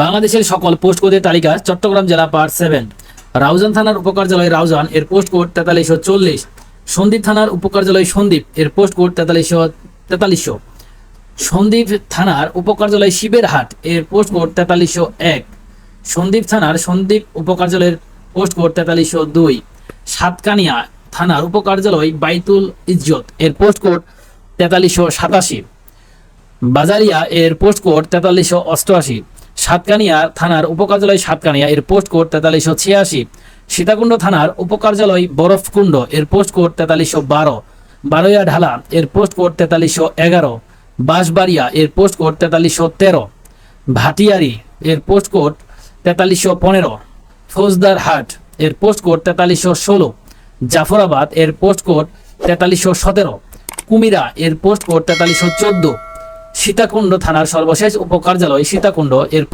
বাংলাদেশের সকল পোস্ট কোডের তালিকা চট্টগ্রাম জেলা পার্ট সেভেন, রাউজান থানার উপকার্যালয় রাউজান এর পোস্ট কোড তেতাল্লিশশো চল্লিশ সন্দ্বীপ থানার উপকার্যালয় সন্দ্বীপ এর পোস্ট কোড তেতাল্লিশশো তেতাল্লিশশো সন্দ্বীপ থানার উপকার্যালয় শিবেরহাট এর পোস্ট কোড তেতাল্লিশশো এক, সন্দীপ থানার সন্দ্বীপ উপকার্যালয়ের পোস্ট কোড তেতাল্লিশশো দুই, সাতকানিয়া থানার উপকার্যালয় বাইতুল ইজ্জত এর পোস্ট কোড তেতাল্লিশশো সাতাশি, বাজারিয়া এর পোস্ট কোড তেতাল্লিশশো অষ্টআশি সাতকানিয়া থানার উপকার্যালয় সাতকানিয়া, এর পোস্ট কোড তেতাল্লিশশো ছিয়াশি। সীতাকুণ্ড থানার উপকার্যালয় বরফকুণ্ড, এর পোস্ট কোড তেতাল্লিশশো বারো। বারোয়া ঢালা, এর পোস্ট কোড তেতাল্লিশশো এগারো। বাঁশবাড়িয়া, এর পোস্ট কোড তেতাল্লিশশো তেরো। ভাটিয়ারি, এর পোস্ট কোড তেতাল্লিশশো পনেরো। ফৌজদার হাট, এর পোস্ট কোড তেতাল্লিশশো ষোলো। জাফরাবাদ, এর পোস্ট কোড তেতাল্লিশশো সতেরো। কুমিরা, এর পোস্ট কোড তেতাল্লিশশো চোদ্দ। সীতাকুণ্ড থানার সর্বশেষ উপকার্যালয় সীতাকুণ্ড এর